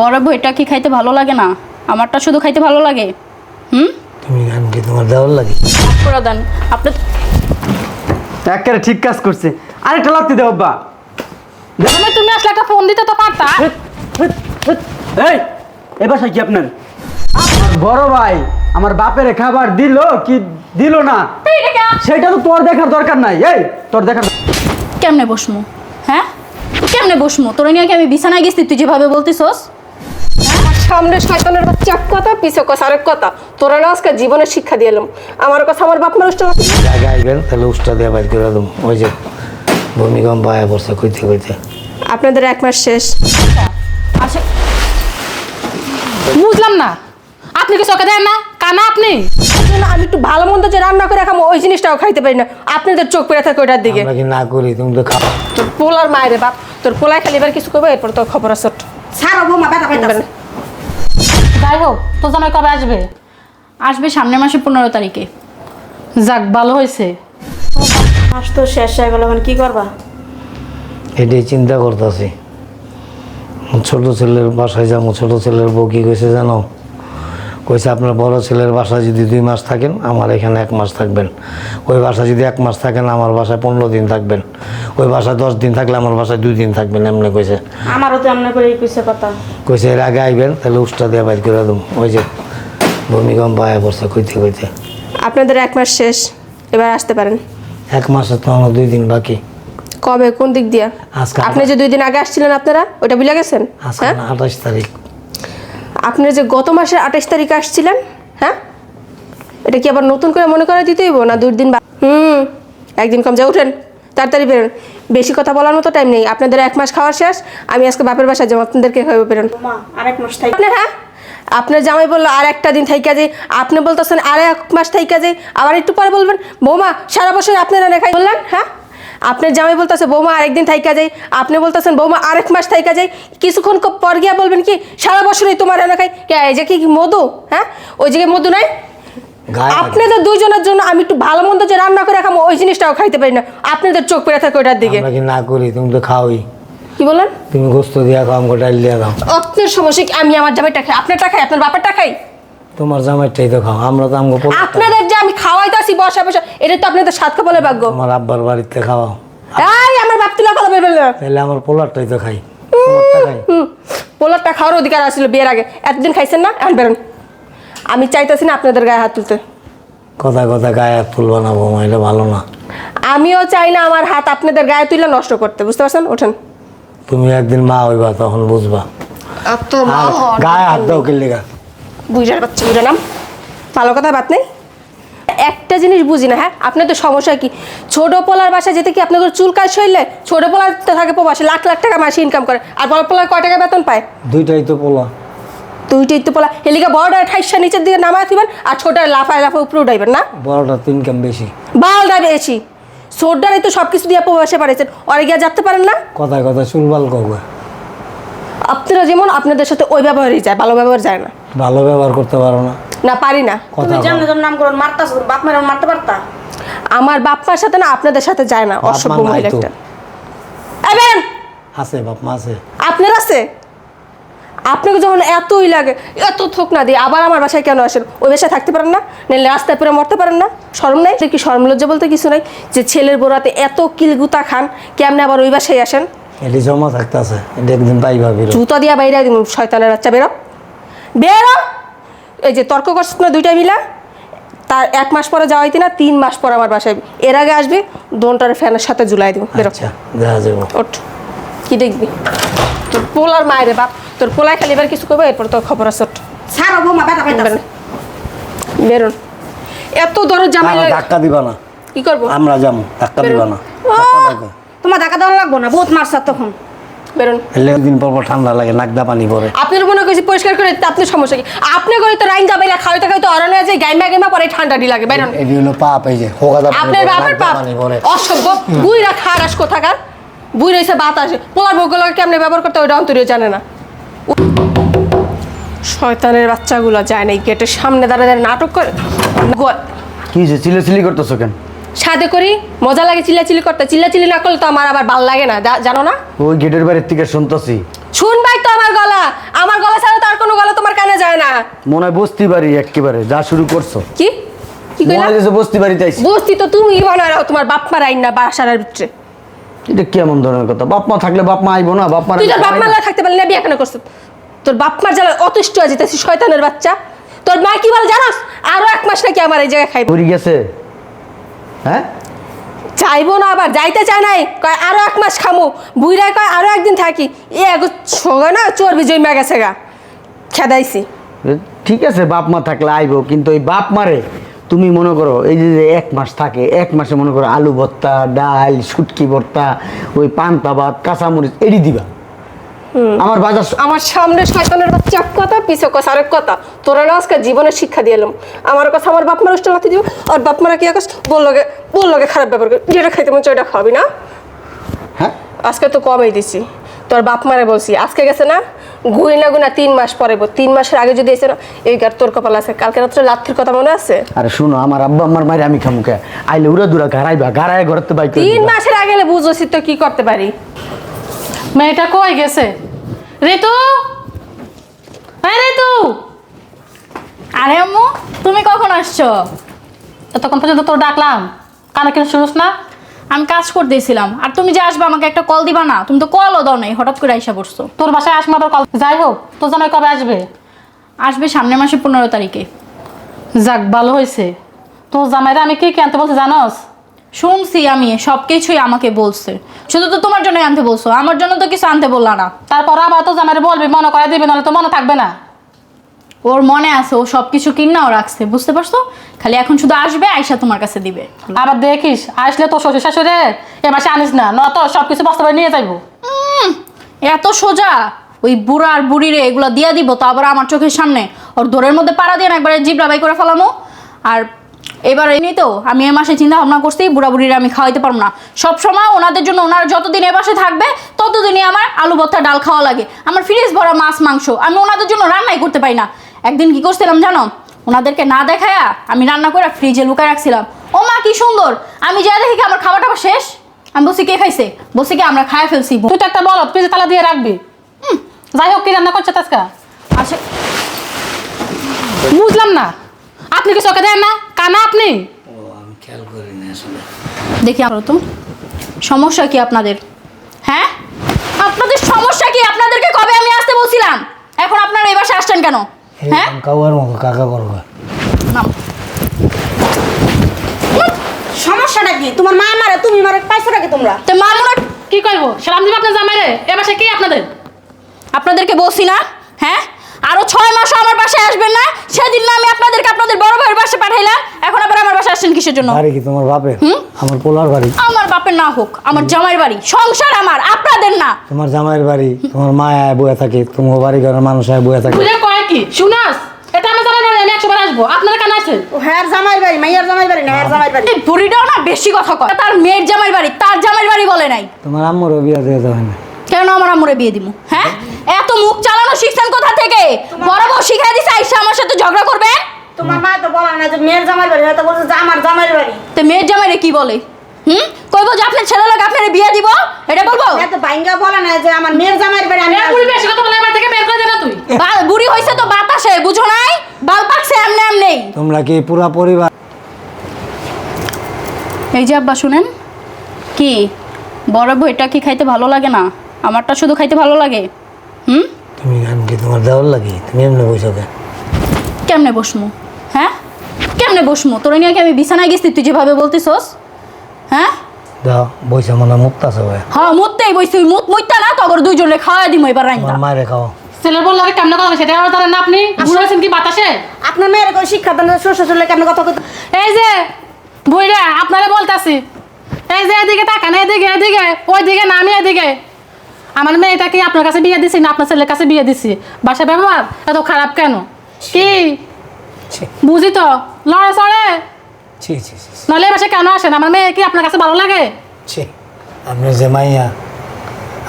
বড় বইটা কি খাইতে ভালো লাগে না? আমারটা শুধু খাইতে ভালো লাগে। হুম? তুমি গান কি তোমার দেওয়ার লাগে? করে দেন আপনি একেবারে ঠিক কাজ করছে। আরেকটা লাগতে দে আব্বা। তুমি তুমি আসলে একটা ফোন দিতে তো পারতা। এই এ বাসায় কি আপনার? বড় ভাই আমার বাপের খাবার দিল কি দিল না? সেটা তো তোর দেখার দরকার নাই। এই তোর দেখার কেমনে বসমু? হ্যাঁ? কেমনে বসমু? তোর নিয়ে কি আমি বিছানায় গেছি? তুই যেভাবে বলতিছস? সামনে শয়তানের বাচ্চা এক কথা পিছে কথা আরেক কথা। তোরা না আজকে জীবনের শিক্ষা দিয়ে এলাম। আমার কথা আমার বাপ মানুষটা জায়গা আইবেন তাহলে উষ্টা দিয়ে বাইর করে দেবো। ওই যে ভূমিকম্প আয়া পড়ছে কইতে কইতে। আপনাদের এক মাস শেষ। আচ্ছা বুঝলাম না। আপনি কি চোখে দেন না? কানা আপনি? আমি একটু ভালো মন্দ যে রান্না করে খাব ওই জিনিসটাও খাইতে পারি না। আপনাদের চোখ পেরে থাকে ওইটার দিকে। আমরা কি না করি তুমি তো খাও। তোর পোলার মায়ের বাপ তোর পোলায় খালি এবার কিছু করব এরপর তোর খবর আছে। ছাড়ো বৌমা ব্যথা পাইতাছে। যাই হোক তো জামাই কবে আসবে? আসবে সামনের মাসে পনেরো তারিখে। যাক ভালো হয়েছে। মাস তো শেষ হয়ে গেল এখন কি করবা? এটাই চিন্তা করতেছি। ছোট ছেলের বাসায় যাব ছোট ছেলের বউ কি কইছে জানো? কইছে আপনার বড় ছেলের বাসায় যদি দুই মাস থাকেন আমার এখানে এক মাস থাকবেন। ওই বাসায় যদি এক মাস থাকেন আমার বাসায় পনেরো দিন থাকবেন। ওই বাসায় দশ দিন থাকলে আমার বাসায় দুই দিন থাকবেন এমনি কইছে। আমারও তো এমনি করে কইছে কথা। কইছে এর আগে আইবেন তাহলে উষ্টা দিয়ে বাইর করে দেবো ওই যে ভূমিকম্প আয়া পড়ছে কইতে কইতে। আপনাদের এক মাস শেষ এবার আসতে পারেন। এক মাসে তো আমার দুই দিন বাকি। কবে কোন দিক দিয়া? আজকে আপনি যে দুই দিন আগে আসছিলেন আপনারা ওটা ভুলে গেছেন? আজকে হ্যাঁ? আঠাশ তারিখ। আপনি যে গত মাসের আঠাশ তারিখে আসছিলেন হ্যাঁ? এটা কি আবার নতুন করে মনে করে দিতেই না দুদিন বা হুম একদিন কম যা উঠেন তাড়াতাড়ি বেরোন। বেশি কথা বলার মতো টাইম নেই। আপনাদের এক মাস খাওয়ার শেষ আমি আজকে বাপের বাসায় যাব। আপনাদেরকে বেরোন। মা আরেক মাস থাকি আপনি হ্যাঁ? আপনার জামাই বলল আর একটা দিন থাইকা যে আপনি বলতেছেন আর এক মাস থাইকা যে আবার একটু পরে বলবেন বৌমা সারা বছর আপনারা দেখাই বললেন হ্যাঁ? আপনার জামাই বলতেছে বৌমা আরেকদিন থাইকা যাই আপনি বলতেছেন বৌমা আরেক মাস থাইকা যাই কিছুক্ষণ পর গিয়া বলবেন কি সারা বছরই তোমার এনে খাই কে এই যে কি মধু হ্যাঁ? ওই জায়গায় মধু নাই। আপনাদের দুজনের জন্য আমি একটু ভালো মন্দ যে রান্না করে খাব ওই জিনিসটাও খাইতে পারি না। আপনাদের চোখ পেরে থাকে ওটার দিকে। আমরা কি না করি? তুমি তো খাওই। কি বলেন? তুমি গোস্ত দিয়া খাও আমাকে ডাল দিয়া খাও। আপনার সমস্যা কি? আমি আমার জামাইটা খাই। আপনারটা খাই আপনার বাপেরটা খাই? তোমার জামাইটাই তো খাও আমরা তো পোলাটা- আপনাদের যে আমি খাওয়াইতাছি বসা বসা এটা তো আপনাদের সাত কপালের ভাগ্য। আমার আব্বার বাড়িতে খাওয়াও। এই আমার বাপ তুলা কথা বলবেন না। তাহলে আমার পোলারটাই তো খাই। পোলারটা খাওয়ার অধিকার আসছিল বিয়ের আগে। এতদিন খাইছেন না? এখন বেরোন। আমি চাইতেছি না আপনাদের গায়ে হাত তুলতে। কথা কথা গায়ে হাত তুলবা না বৌমা এটা ভালো না। আমিও চাই না আমার হাত আপনাদের গায়ে তুলে নষ্ট করতে বুঝতে পারছেন? ওঠেন। তুমি একদিন মা হইবা তখন বুঝবা। এত আর গায়ে হাত দাও কিল্লিগা বুঝার বাচ্চা বুঝে নাম। ভালো কথা বাত নেই? একটা জিনিস বুঝি না হ্যাঁ? আপনার তো সমস্যা কি? ছোট পোলার বাসায় যেতে কি আপনাদের চুল কাজ সইলে? ছোট পোলার তো থাকে প্রবাসে লাখ লাখ টাকা মাসে ইনকাম করে। আর বড় পোলার কয় টাকা বেতন পায়? দুইটাই তো পোলা। দুইটাই তো পোলা হেলিকা বড়টা ঠাইসা নিচের দিকে নামায় দিবেন আর ছোটা লাফায় লাফায় উপরে উঠাইবেন না? বড়টা তো ইনকাম বেশি। বালটা বেশি। ছোটটারে তো সব কিছু দিয়ে প্রবাসে পাঠাইছেন অরে গিয়া যেতে পারেন না? কথায় কথা চুলবাল কবে আপনারা যেমন আপনাদের সাথে ওই ব্যবহারই যায় ভালো ব্যবহার যায় না। ভালো ব্যবহার করতে পারো না। না পারি না। কথা তুমি জানো তোর নাম করো মারতাছ বাপ মারা মারতে পারতা? আমার বাপ্পার সাথে না আপনাদের সাথে যায় না অসভ্য মহিলা একটা। এই বেরোন। আছে বাপ মা আছে। আপনার আছে? আপনাকে যখন এতই লাগে এত থোক না দিয়ে আবার আমার বাসায় কেন আসেন? ওই বাসায় থাকতে পারেন না নাহলে রাস্তায় পরে মরতে পারেন না শরম নাই? কি শরম লজ্জা বলতে কিছু নাই? যে ছেলের বোরাতে এত কিলগুতা খান কেমনে আবার ওই বাসায় আসেন? এটি জমা থাকতেছে এটা একদিন পাইবা বেরো জুতা দিয়া বাইরে দিব শয়তানের বাচ্চা বেরো। বেরো! এই যে তর্ক করছিস না দুইটা মিলা? তার এক মাস পরে যাওয়াইতি না তিন মাস পর আমার বাসায় এর আগে আসবে দোনটার ফ্যানের সাথে জুলাই দিব বেরো। আচ্ছা ওঠ। কি দেখবি? তোর পোলার মায়ের বাপ তোর পোলায় খালি এবার কিছু করব এরপর তোর খবর আছে ওঠ। ছাড়ো বৌমা ব্যথা পাইতাছে। বেরোন। এত দরদ জামাই লাগে- ধাক্কা দিবা না। কি করব? আমরা যাব ধাক্কা দিবা না। তোমার ধাক্কা দেওয়া লাগবো না বহুত মারছা তখন। বেরোন। দিন পর পর ঠান্ডা লাগে নাকদা পানি পরে। আপনার মনে করছি পরিষ্কার করে দিতে আপনার সমস্যা কি? আপনি করে তো রাইন যাবে খাওয়াইতে খাওয়াইতে অরণ্য আছে গাইমা গাইমা পরে লাগে বেরোন। এটি হলো পাপ এই যে হোকাদা পানি আপনার পরে, বাপের নাকদা পাপ। পানি অসভ্য বুইরা খারাস কোথাকার? বুই রয়েছে বাতাসে। পোলার ভোগগুলোকে কেমনে ব্যবহার করতে ওইটা অন্তরীয় জানে না। শয়তানের বাচ্চাগুলো যায় না এই গেটের সামনে দাঁড়িয়ে নাটক করে। কি হয়েছে চিলে চিলি করতেছো কেন? সাথে করি মজা লাগে চিল্লাচিল্লি করতে। চিল্লাচিল্লি না করলে তো আমার আবার ভালো লাগে না জানো না? ওই গেটের বাইরের থেকে শুনতেছি। শুনবাই তো আমার গলা। আমার গলা ছাড়া তার কোনো গলা তোমার কানে যায় না। মনে হয় বস্তি বাড়ি একেবারে যা শুরু করছ। কি? কি কইলা? যে বস্তি বাড়িতে আইছি। বস্তি তো তুমি বানায় তোমার বাপ মা রাইন না বাসার ভিতরে। এটা কেমন ধরনের কথা? বাপ মা থাকলে বাপ মা আইবো না? বাপ মা তুই তোর বাপ মা না। থাকতে পারলি না বিয়ে কেন করছিস? তোর বাপ মার জ্বালা অতিষ্ঠ হয়ে যেতেছি শয়তানের বাচ্চা। তোর মা কি বলে জানাস? আরও এক মাস নাকি আমার এই জায়গায় খাইব। পড়ি গেছে। হ্যাঁ? চাইব না আবার যাইতে চায় নাই। কয় আরও এক মাস খামু। বুইরা কয় আরও একদিন থাকি। এ এগো ছোগা না চর্বি জমা গেছে গা। খেদাইছি। ঠিক আছে বাপ মা থাকলে আইবো কিন্তু ওই বাপ মারে তুমি মনে করো এই যে এক মাস থাকে এক মাসে মনে করো আলু ভর্তা ডাল শুটকি ভর্তা ওই পান্তা ভাত কাঁচামরিচ এড়ি দিবা। আমার বাজার আমার সামনে শয়তানের বাচ্চা এক কথা পিছে কথা আরেক কথা। তোরা না আজকে জীবনের শিক্ষা দিয়ে এলাম। আমার কথা আমার বাপ মার উষ্টা লাথি দিব আর বাপ মারা কি আকাশ বললোকে বললোকে খারাপ ব্যাপার যেটা খাইতে মন ওটা খাবি না? হ্যাঁ। আজকে তো কমই দিছি। তোর বাপ মারে বলছি আজকে গেছে না? গুই না গুনা তিন মাস পরে তিন মাসের আগে যদি এসে এই গার তোর কপাল আছে কালকে রাত্রে লাথির কথা মনে আছে? আরে শুনো আমার আব্বা আমার মায়ের আমি খামুকে আইলে উড়া দুরা গাড়াইবা গাড়ায় ঘরতে বাইক তিন মাসের আগে এলে বুঝোছি তো কি করতে পারি? মেয়েটা কই গেছে? ঋতু হ্যাঁ ঋতু আরে আম্মু তুমি কখন আসছো? এতক্ষণ পর্যন্ত তোর ডাকলাম কানে কেন শুনোস না? আমি কাজ করতেছিলাম। আর তুমি যে আসবে আমাকে একটা কল দিবা না। তুমি তো কলও দাও নাই হঠাৎ করে আইসা পড়ছো। তোর বাসায় আসবে আবার কল যাই হোক তোর জামাই কবে আসবে? আসবে সামনের মাসে পনেরো তারিখে। যাক ভালো হয়েছে। তোর জামাইরা আমি কি কি আনতে বলছি জানোস? শুনছি আমি সব কিছুই আমাকে বলছে। শুধু তো তোমার জন্যই আনতে বলছো আমার জন্য তো কিছু আনতে বললা না। তারপর আবার তো জামাইরে বলবি মনে করে দিবে নাহলে তো মনে থাকবে না। ওর মনে আছে ও সব কিছু কিনাও রাখছে বুঝতে পারছ? খালি এখন শুধু আসবে আয়সা তোমার কাছে দিবে। আবার দেখিস আসলে তো শ্বশুর শাশুড়ে এ মাসে আনিস না ন তো সব কিছু বাস্তবে নিয়ে যাইবো। এত সোজা। ওই বুড়া আর বুড়িরে এগুলো দিয়ে দিব তো আবার আমার চোখের সামনে। ওর দোরের মধ্যে পাড়া দিয়ে একবারে জিবরা বাই করে ফেলামো। আর এবার এমনি তো আমি এ মাসে চিন্তা ভাবনা করছি বুড়া বুড়িরা আমি খাওয়াইতে পারব না। সব সময় ওনাদের জন্য ওনারা যতদিন এ বাসে থাকবে ততদিনই আমার আলু ভর্তা ডাল খাওয়া লাগে। আমার ফ্রিজ ভরা মাছ মাংস আমি ওনাদের জন্য রান্নাই করতে পারি না। একদিন কি করছিলাম জানো? ওনাদেরকে না দেখায়া আমি রান্না করে ফ্রিজে লুকায় রাখছিলাম। ও মা কি সুন্দর! আমি যা দেখি কি আমার খাবার টাবার শেষ? আমি বলছি কে খাইছে? বলছি কি আমরা খায় ফেলছি। তুই তো একটা বলো ফ্রিজে তালা দিয়ে রাখবি। হুম, যাই হোক কি রান্না করছে তাজকা? আচ্ছা বুঝলাম না। আপনি কি চোখে দেন না? কানা আপনি? দেখি আমরা তো সমস্যা কি আপনাদের? হ্যাঁ? আপনাদের সমস্যা কি? আপনাদেরকে কবে আমি আসতে বলছিলাম? এখন আপনারা এই বাসায় আসছেন কেন? হ্যাঁ? কাউয়ার মতো কাকা করবা। নাম সমস্যাটা কি? তোমার মা মারে তুমি মারে পাইছো নাকি তোমরা? তো মা মনে কি করব সালাম দিব আপনার জামাই রে এ বাসায় কি আপনাদের? আপনাদেরকে বলছি না হ্যাঁ? আরও ছয় মাস আমার বাসায় আসবেন না। সেদিন না আমি আপনাদেরকে আপনাদের বড় ভাইয়ের বাসায় পাঠাইলাম। এখন আবার আমার বাসায় আসছেন কিসের জন্য? বাড়ি কি তোমার বাপের? আমার পোলার বাড়ি। আমার বাপের না হোক আমার জামাইয়ের বাড়ি। সংসার আমার আপনাদের না। তোমার জামাইয়ের বাড়ি তোমার মা আয় বয়ে থাকে তোমার বাড়ি ঘরের মানুষ আয় বয়ে থাকে। বুঝে কয় কি? শুনাস। এটা আমার জামাই বাড়ি আমি একশো বার আসব। আপনারা কেন আসেন? ও হ্যার জামাইয়ের বাড়ি মাইয়ার জামাইয়ের বাড়ি না হ্যার জামাইয়ের বাড়ি। এই বুড়িটাও না বেশি কথা কয়। তার মেয়ের জামাইয়ের বাড়ি তার জামাইয়ের বাড়ি বলে নাই। তোমার আম্মুরও বিয়ে দিয়ে দেওয়া হয় না। কেন আমার আমরে বিয়ে দিব হ্যাঁ? এত মুখ চালানো শিখছেন কোথা থেকে? বড় বউ শিখাই দিছে আইসা আমার সাথে ঝগড়া করবে? তোমার মা তো বলা না যে মেয়ের জামাই বাড়ি হয়তো বলছে যে আমার জামাইয়ের বাড়ি। তো মেয়ের জামাইরে কি বলে? হুম? কইবো যে আপনার ছেলে লোক আপনার বিয়ে দিব? এটা বলব? এত বাইঙ্গা বলা না যে আমার মেয়ের জামাইয়ের বাড়ি আমি আসব। বা- বুড়ি হইছে তো বাতাসে বুঝো নাই? বাল পাকছে এমনি এমনি তোমরা কি পুরো পরিবার? এই যে আব্বা শুনেন? কি? বড় বইটা কি খাইতে ভালো লাগে না? আমারটা শুধু খাইতে ভালো লাগে। হুম? তুমি আমি কি তোমার দেওয়ার লাগি? তুমি এমনি বসে কে কেমনে বসমু? হ্যাঁ? কেমনে বসমু? তোর নিয়ে কি আমি বিছানায় গেছি? তুই যেভাবে বলতিছস হ্যাঁ? দাও বসে মনে মুক্ত আছে ভাই হ্যাঁ মুততেই বইছি। মুত মুইতা না তগর দুইজনে খাওয়াই দিমু এবার রাইন্দা। তোমার মায়ের খাও ছেলের বলল আগে কেমন কথা সেটা আর জানেন না আপনি? বুড়ো হয়েছেন কি বাতাসে? আপনার মেয়ের কোনো শিক্ষা দেন? শ্বশুর শ্বশুরলে কেমন কথা কইতে এই যে বুড়া আপনারা বলতাছি। এই যে এদিকে তাকান এদিকে এদিকে। ওই দিকে না আমি এদিকে। আমার মেয়েটা কি আপনার কাছে বিয়ে দিছি না আপনার ছেলের কাছে বিয়ে দিছি? বাসা ব্যবহার? এত খারাপ কেন? কি? ছি। বুঝি তো। লড়ে চড়ে। নলে বাসা কেন আসেন আমার মেয়ে কি আপনার কাছে ভালো লাগে? ছি। আপনি যে মাইয়া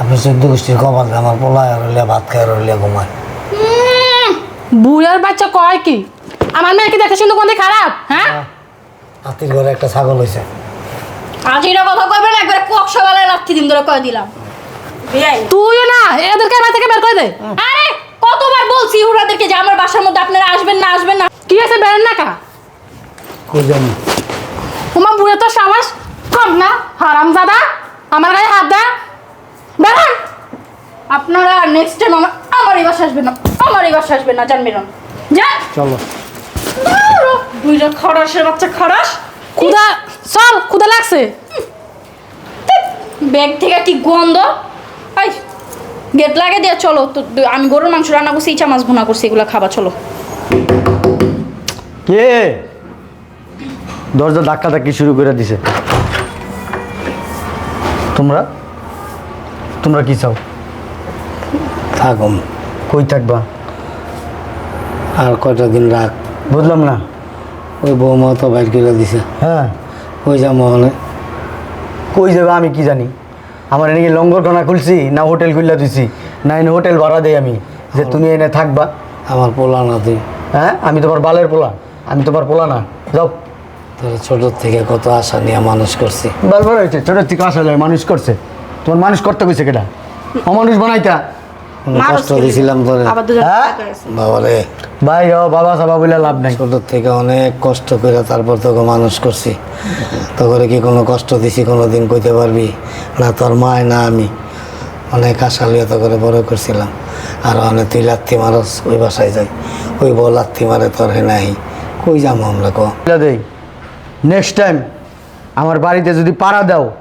আপনি চোদ্দ গোষ্ঠীর কমাল আমার পোলায় রইলে ভাত খায় রইলে ঘুমায়। বুড়ার বাচ্চা কয় কি? আমার মেয়ে কি দেখে শুনে কোন খারাপ? হ্যাঁ? হাতির ঘরে একটা ছাগল হয়েছে আজ এটা কথা কইবেন একবারে কক সকালে দিন ধরে কয় দিলাম। তুইও না এদেরকে বাড়ি থেকে বের করে দে। আরে কতবার বলছি ওনাদের যে আমার বাসার মধ্যে আপনারা আসবেন না আসবেন না। কি আছে বেরেন না কা কই জানি তোমার বুড়ে তো সাবাস। কম না হারাম দাদা আমার গায়ে হাত দা। বেরান। আপনারা নেক্সট টাইম আমার আমার এই বাসা আসবেন না আমার এই বাসা আসবেন না জানবেন না যান চলো। দুইটা খরাসের বাচ্চা খরাস ক্ষুদা চল ক্ষুদা লাগছে? ব্যাগ থেকে কি গন্ধ? এই গেট লাগে দিয়ে চলো। তো আমি গরুর মাংস রান্না করছি ইচা মাছ ভুনা করছি এগুলো খাবা চলো। কে? দরজা ধাক্কা ধাক্কি শুরু করে দিছে। তোমরা? তোমরা কি চাও? থাকুম কই থাকবা? আর কয়টা দিন রাখ বুঝলাম না। ওই বৌমা তো বাইর করে দিছে। হ্যাঁ। ওই যা মহনে কই যাবে আমি কি জানি? আমার এনে লঙ্গরখানা খুলছি না হোটেল খুললা দিছি না এনে হোটেল ভাড়া দেয় আমি যে তুমি এনে থাকবা। আমার পোলা না তুই। হ্যাঁ? আমি তোমার বালের পোলা আমি তোমার পোলা না। যাও। তোর ছোটোর থেকে কত আশা নিয়ে মানুষ করছি। বারবার হয়েছে ছোট থেকে আশা মানুষ করছে। তোমার মানুষ করতে কইছে কেটা অমানুষ বানাইতা। কষ্ট দিয়েছিলাম তোরে। হ্যাঁ? বাবারে। ভাই ও বাবা সাবা বলে লাভ নাই। ছোটোর থেকে অনেক কষ্ট করে তারপর তোকে মানুষ করছি। তোকে কি কোনো কষ্ট দিছি কোনো দিন কইতে পারবি? না তোর মায় না আমি। অনেক আশা লিয়ে তো করে বড় করছিলাম। আর অনেক তুই লাত্তি মারস ওই বাসায় যাই। ওই বউ লাত্তি মারে তোর হে নাই। কই যাব আমরা ক? বলে দেই নেক্সট টাইম আমার বাড়িতে যদি পাড়া দাও।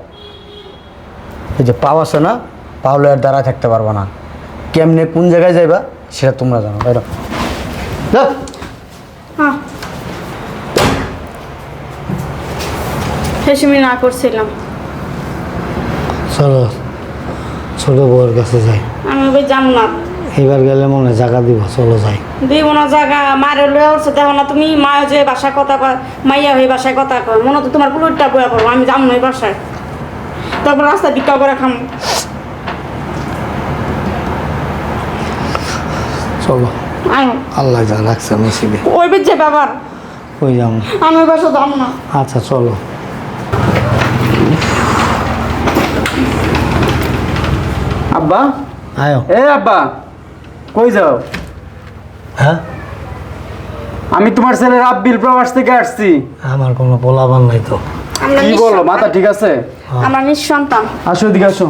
এই যে পাও আছে না পাওলে আর দাঁড়ায় থাকতে পারব না। কেমনে কোন জায়গায় যাইবা সেটা তোমরা জানো। বাইরে যাও। শেষমি না করছিলাম। চলো ছোটো বউয়ের কাছে যাই। আমি ওই যাম না এবার গেলে মনে হয় জায়গা দিব চলো যাই। দিব না জায়গা মারে লয়ে উঠছে দেখো না তুমি মা যে বাসায় কথা কয় মাইয়া হয়ে বাসায় কথা কয় মনে তো তোমার পুলুরটা বয়া পড়ব আমি যাম না ওই বাসায়। তারপর রাস্তা ভিক্ষা করে খাম। চলো। আল্লাহ যা রাখছে নসিবে ওই বেজে ব্যাপার। ওই যাব আমি বাসা যাম না। আচ্ছা চলো। আব্বা? আয়ো। এ আব্বা কই যাও? হ্যাঁ? আমি তোমার ছেলের আব্বিল প্রবাস থেকে আসছি। আমার কোনো পোলাবান নাই তো। কি বলো মাথা ঠিক আছে? আমরা নিঃসন্তান আসো এদিকে আসো।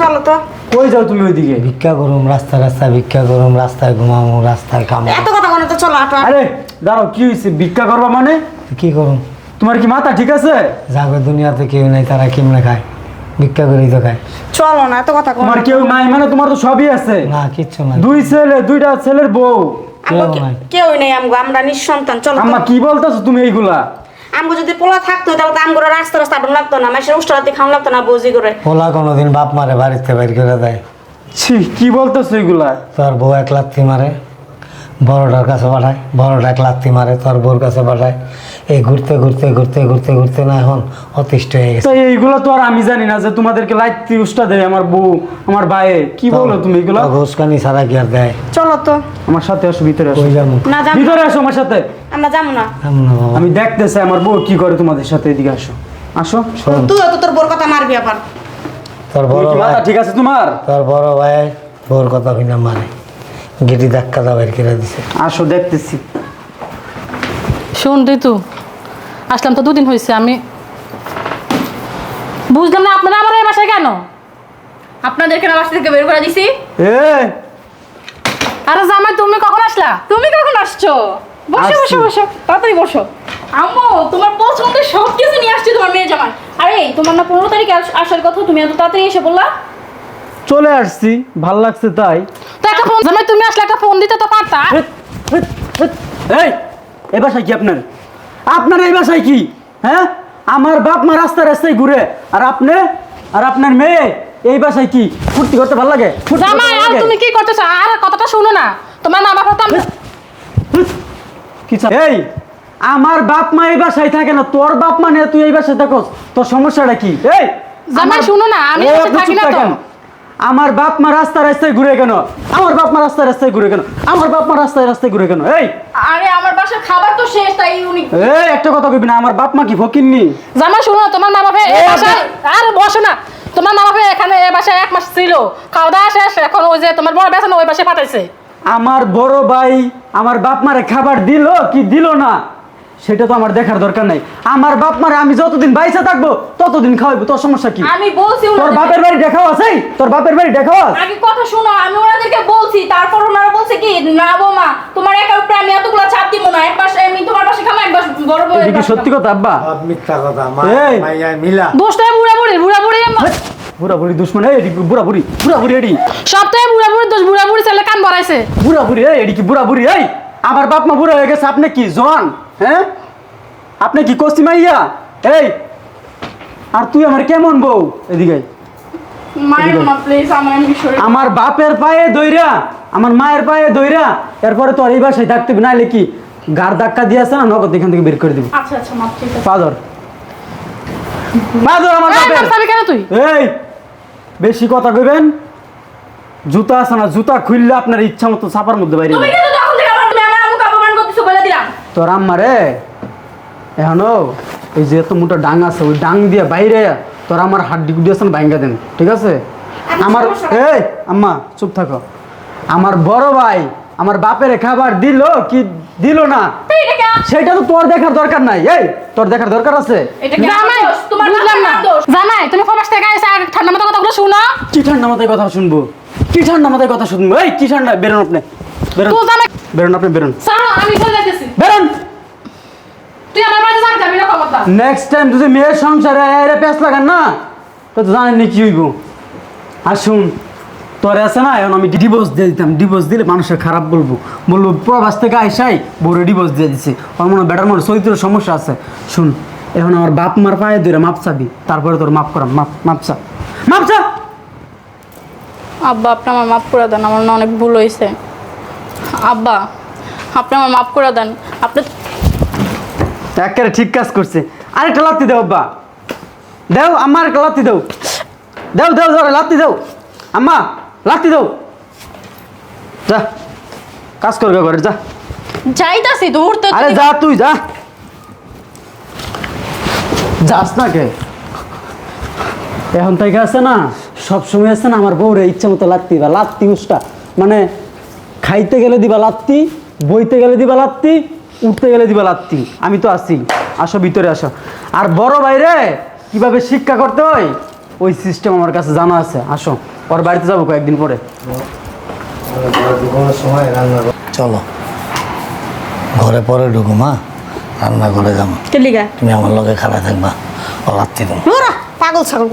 চলো তো। কই যাও তুমি ওইদিকে? ভিক্ষা করুম রাস্তায় রাস্তায় ভিক্ষা করুম রাস্তায় ঘুমামু রাস্তায় কামু এত কথা কোনো তো চলো আটো আরে দাঁড়াও কি হয়েছে ভিক্ষা করবা মানে? কি করুম? তোমার কি মাথা ঠিক আছে? যাবে দুনিয়াতে কেউ নাই তারা কেমনে খায়? ভিক্ষা করেই তো খায়। চলো না এত কথা তোমার কেউ নাই মানে তোমার তো সবই আছে। না কিচ্ছু নাই। দুই ছেলে দুইটা ছেলের বউ। কেউ নাই। নেই আমগো আমরা নিঃসন্তান চলো। আম্মা কি বলতেছো তুমি এইগুলা? আমগো যদি পোলা থাকতো তাহলে তো আমগো রাস্তা রাস্তা আটন লাগতো না মাসের উষ্টারাতি খাওয়া লাগতো না বুঝি করে। পোলা কোনোদিন বাপ মারে বাড়িতে বাইর করে দেয়। ছি কি বলতেছো এগুলা? তোর বউ এক লাত্তি মারে বড়টার কাছে পাঠায় বড়টা এক লাত্তি মারে তোর বউর কাছে পাঠায়। এই ঘুরতে ঘুরতে ঘুরতে ঘুরতে ঘুরতে না এখন অতিষ্ঠ হয়ে গেছে। তাই এইগুলা তো আর আমি জানি না যে তোমাদেরকে লাইট উষ্টা দেয় আমার বউ আমার ভাইয়ে। কি বলো তুমি এগুলা? ঘোষকানি ছাড়া কি আর দেয়? চলো তো। আমার সাথে আসো ভিতরে আসো। কই যাব? না ভিতরে আসো আমার সাথে। আমরা যাব না। যাব না বাবা। আমি দেখতেছি আমার বউ কি করে তোমাদের সাথে এদিকে আসো। আসো। তুই তো তোর বোর কথা মারবি আবার। তোর বড় ভাই ঠিক আছে তোমার? তোর বড় ভাই বউর কথা কিনা মারে। গেটি ধাক্কা দা বাইর করে দিছে। আসো দেখতেছি। শোন ঋতু। আসলাম তো দুদিন হয়েছে আমি বুঝলাম না আপনারা আমার এই বাসায় কেন? আপনাদেরকে না বাসা থেকে বের করে দিছি? এ! আরে জামাই তুমি কখন আসলা? তুমি কখন আসছো? বসো। বসো বসো তাড়াতাড়ি বসো। আম্মু তোমার পছন্দের সব কিছু নিয়ে আসছি তোমার মেয়ে জামাই। আরে তোমার না পনেরো তারিখে আসার কথা তুমি এত তাড়াতাড়ি এসে বললা? চলে আসছি ভালো লাগছে তাই। তো একটা ফোন জামাই তুমি আসলে একটা ফোন দিতে তো পারতা। এই এই বাসায় কি আপনার? আপনার এই বাসায় কি? হ্যাঁ? আমার বাপ মা রাস্তায় রাস্তায় ঘুরে। আর আপনি? আর আপনার মেয়ে এই বাসায় কি? ফুর্তি করতে ভালো লাগে? জামাই আর তুমি কি করতেছো? আর কথাটা শুনো না। তোমার মা বাবা তো কি এই আমার বাপ মা এই বাসায় থাকে না। তোর বাপ মা নিয়ে তুই এই বাসায় থাকস। তোর সমস্যাটা কি? এই জামাই আমার- শুনো না আমি থাকি না তো। আমার বাপ মা রাস্তা রাস্তায় ঘুরে কেন? আমার বাপ মা রাস্তায় রাস্তায় ঘুরে কেন? আমার বাপ মা রাস্তায় রাস্তায় ঘুরে কেন? এই। আরে আমার খাবার তো শেষ তাই উনি এই একটা কথা কইবি না আমার বাপ মা কি ফকিননি? জামা শুনো তোমার মা বাপে এই বাসায় আর বসো না। তোমার মা বাপে এখানে এই বাসায় এক মাস ছিল। খাওয়া দাওয়া শেষ এখন ওই যে তোমার বড় বেসন ওই বাসায় পাঠাইছে। আমার বড় ভাই আমার বাপ মারে খাবার দিল কি দিল না? সেটা তো আমার দেখার দরকার নাই। আমার বাপ মারে আমি যতদিন বাইসা থাকব ততদিন খাওয়াইবো। তোর সমস্যা কি? আমি বলছি তোর বাপের বাড়ি দেখাও আছে? তোর বাপের বাড়ি দেখাও আছে? আগে কথা শোনো আমি ওনাদেরকে বলছি তারপর ওনারা বলছে কি না বৌমা তোমার একার উপরে আমি এতগুলো চাপ দিব না এক মাস আমি তোমার পাশে খাব এক মাস বড় বড় এটা কি সত্যি কথা আব্বা? মিথ্যা কথা মা এই! মাইয়া মিলা। দোষটা বুড়া বুড়ি বুড়া বুড়ি বুড়া বুড়ি দুশ্মন এই এডি বুড়া বুড়ি বুড়া বুড়ি এডি সপ্তাহে বুড়া বুড়ি দোষ বুড়া বুড়ি ছেলে কান বড়াইছে। বুড়া বুড়ি এই এডি কি বুড়া বুড়ি এই? আমার বাপ মা বুড়া হয়ে গেছে আপনি কি জোয়ান? হ্যাঁ? আপনি কি কস্তি মাইয়া? এই! আর তুই আমার কেমন বউ? এদিকে আমার বাপের পায়ে দইরা আমার মায়ের পায়ে দইরা এরপরে তোর এই বাসায় থাকতে হবে নাহলে কি গার ধাক্কা দিয়ে আছে না নগদ এখান থেকে বের করে দিব। আচ্ছা আচ্ছা মা ঠিক আছে। পাদর। পাদর আমার বাপের। কেন তুই? এই! বেশি কথা কইবেন জুতা আছে না জুতা খুললে আপনার ইচ্ছা মতো ছাপার মধ্যে বাইরে তুমি যাবে। কিন্তু তখন থেকে আমার তুমি আমার আম্মুকে অপমান করতেছো বলে দিলাম তোর আম্মারে? এখনও? এই যে এত মোটা ডাং আছে ওই ডাং দিয়ে বাইরে তোর আমার হাড্ডি গুডি আছে ভাঙ্গা দেন ঠিক আছে? আমার এই আম্মা চুপ থাকো। আমার বড় ভাই আমার বাপের খাবার দিল কি দিল না? সেটা তো তোর দেখার দরকার নাই। এই তোর দেখার দরকার আছে? এটা কি? আমার জামাই দোষ? তোমার বুঝলাম না। দোষ। জামাই তুমি প্রবাস থেকে আইসা আর ঠান্ডা মতো কথাগুলো শুনো। কি ঠান্ডা মাথায় কথা শুনব? কি ঠান্ডা মাথায় কথা শুনব? এই কি ঠান্ডা? বেরোন আপনি। বেরোন। বেরোন আপনি বেরোন। আমি চলে যাইতেছি বেরোন! তুই আমার বাড়িতে যাবি না খবরদার? নেক্সট টাইম যদি মেয়ের সংসারে এরে প্যাঁচ লাগান না তো জানেন না কি হইব। আর শুন তোর আছে না এখন আমি ডিভোর্স দিয়ে দিতাম। ডিভোর্স দিলে মানুষের খারাপ বলব। বলব প্রবাস থেকে আইসাই বউরে ডিভোর্স দিয়ে দিছে। ওর মনে বেটার মনে চরিত্রের সমস্যা আছে। শুন এখন আমার বাপ মার পায়ে ধরে মাপ চাবি তারপরে তোর মাপ করাম। মাপ মাপ চা। মাপ চা! আব্বা আপনি আমার মাফ করে দেন আমার না অনেক ভুল হয়েছে আব্বা আপনি আমার মাফ করে দেন। আপনি একেবারে ঠিক কাজ করছে। আরেকটা লাত্তি দেও আব্বা। দেও আমার একটা লাত্তি দেও। দেও দেও দেও লাত্তি দেও। আম্মা লাত্তি দেও। যা কাজ করবে ঘরে যা। যাইতাছি দূর তো আরে যা তুই যা। যাস না কে? এখন থেকে আছে না সব সময় আছে না আমার বউরে ইচ্ছা মতো লাত্তি বা লাত্তি উষ্টা। মানে খাইতে গেলে দিবা লাত্তি বইতে গেলে দিবা লাত্তি উঠতে গেলে দিবা লাত্তি। আমি তো আছি। আসো ভিতরে আসো। আর বড় বাইরে কীভাবে শিক্ষা করতে হয়? ওই সিস্টেম আমার কাছে জানা আছে। আসো। ওর বাড়িতে যাব কয়েকদিন পরে। ঢুকানোর সময় রান্না কর- চলো। ঘরে পরে ঢুকো মা। রান্না করে যাব। কে তুমি আমার লগে খারাপ থাকবা। ও রাত্রি তুমি পাগল ছাগল